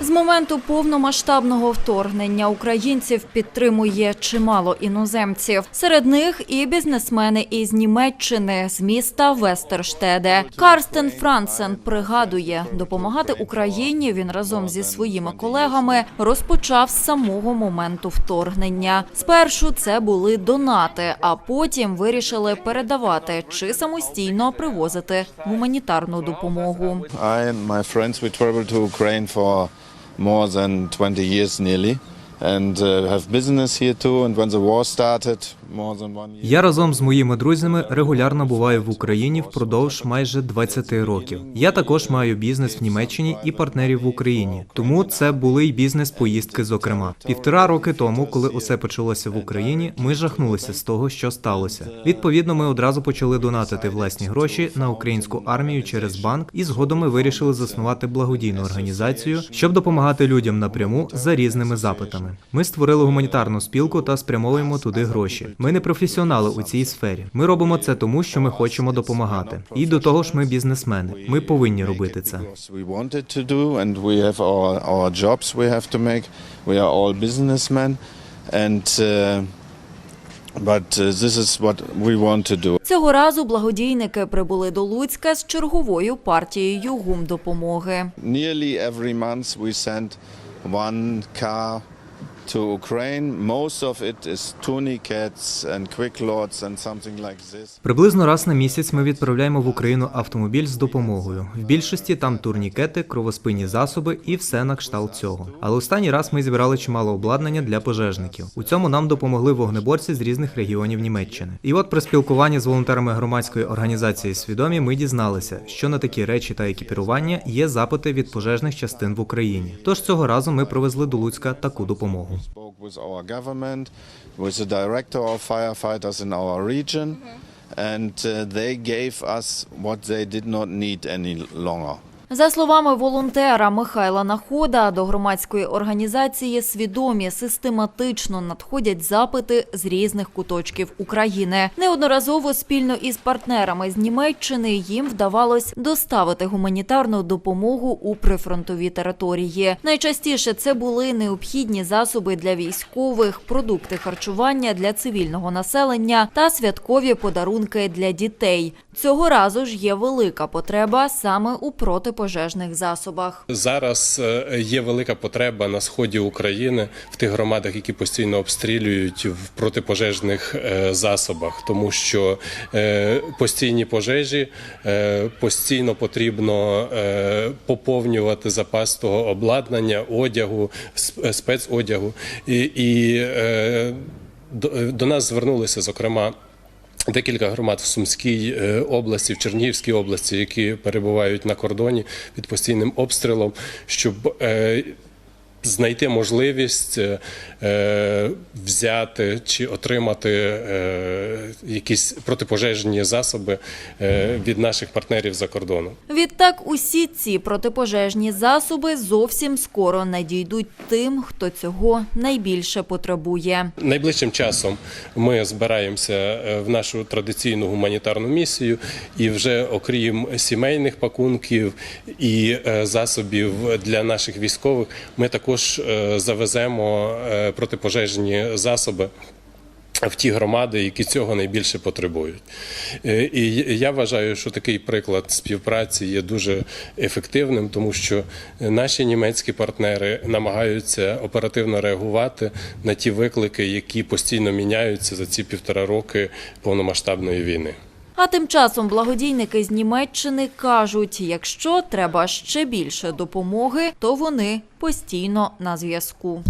З моменту повномасштабного вторгнення українців підтримує чимало іноземців. Серед них і бізнесмени із Німеччини з міста Вестерштеде. Карстен Франсен пригадує, допомагати Україні він разом зі своїми колегами розпочав з самого моменту вторгнення. Спершу це були донати, а потім вирішили передавати чи самостійно привозити гуманітарну допомогу. I and my friends we traveled to more than 20 years nearly uh, Я разом з моїми друзями регулярно буваю в Україні впродовж майже 20 років. Я також маю бізнес в Німеччині і партнерів в Україні. Тому це були й бізнес-поїздки. Зокрема, півтора роки тому, коли усе почалося в Україні, ми жахнулися з того, що сталося. Відповідно, ми одразу почали донатити власні гроші на українську армію через банк, і згодом ми вирішили заснувати благодійну організацію, щоб допомагати людям напряму за різними запитами. Ми створили гуманітарну спілку та спрямовуємо туди гроші. Ми не професіонали у цій сфері. Ми робимо це тому, що ми хочемо допомагати. І до того ж, ми бізнесмени. Ми повинні робити це. uh, but uh, this is what we want to do Цього разу благодійники прибули до Луцька з черговою партією гумдопомоги. nearly every month we send one car to Ukraine most of it is tourniquets and quick lots and something like this Приблизно раз на місяць ми відправляємо в Україну автомобіль з допомогою. В більшості там турнікети, кровоспинні засоби і все на кшталт цього. Але останній раз ми зібрали чимало обладнання для пожежників. У цьому нам допомогли вогнеборці з різних регіонів Німеччини. І от при спілкуванні з волонтерами громадської організації свідомі ми дізналися, що на такі речі та екіпірування є запити від пожежних частин в Україні. Тож цього разу ми привезли до Луцька таку допомогу. Spoke with our government, with the director of firefighters in our region, and uh, they gave us what they did not need any longer. За словами волонтера Михайла Находа, до громадської організації свідомі систематично надходять запити з різних куточків України. Неодноразово спільно із партнерами з Німеччини їм вдавалось доставити гуманітарну допомогу у прифронтові території. Найчастіше це були необхідні засоби для військових, продукти харчування для цивільного населення та святкові подарунки для дітей. Цього разу ж є велика потреба саме у протипожежних засобах. Зараз е, є велика потреба на сході України в тих громадах, які постійно обстрілюють в протипожежних е, засобах, тому що е, постійні пожежі постійно потрібно поповнювати запас того обладнання, одягу, спецодягу. І, до нас звернулися, зокрема. Декілька громад в Сумській е, області, в Чернігівській області, які перебувають на кордоні під постійним обстрілом, щоб е, знайти можливість е, е, взяти чи отримати е, якісь протипожежні засоби е, від наших партнерів за кордоном. Відтак усі ці протипожежні засоби зовсім скоро надійдуть тим, хто цього найбільше потребує. Найближчим часом ми збираємося е, в нашу традиційну гуманітарну місію, і вже окрім сімейних пакунків і е, засобів для наших військових, ми також е, завеземо е, протипожежні засоби. В ті громади, які цього найбільше потребують, Е, і я вважаю, що такий приклад співпраці є дуже ефективним, тому що наші німецькі партнери намагаються оперативно реагувати на ті виклики, які постійно міняються за ці півтора роки повномасштабної війни. А тим часом благодійники з Німеччини кажуть, якщо треба ще більше допомоги, то вони постійно на зв'язку.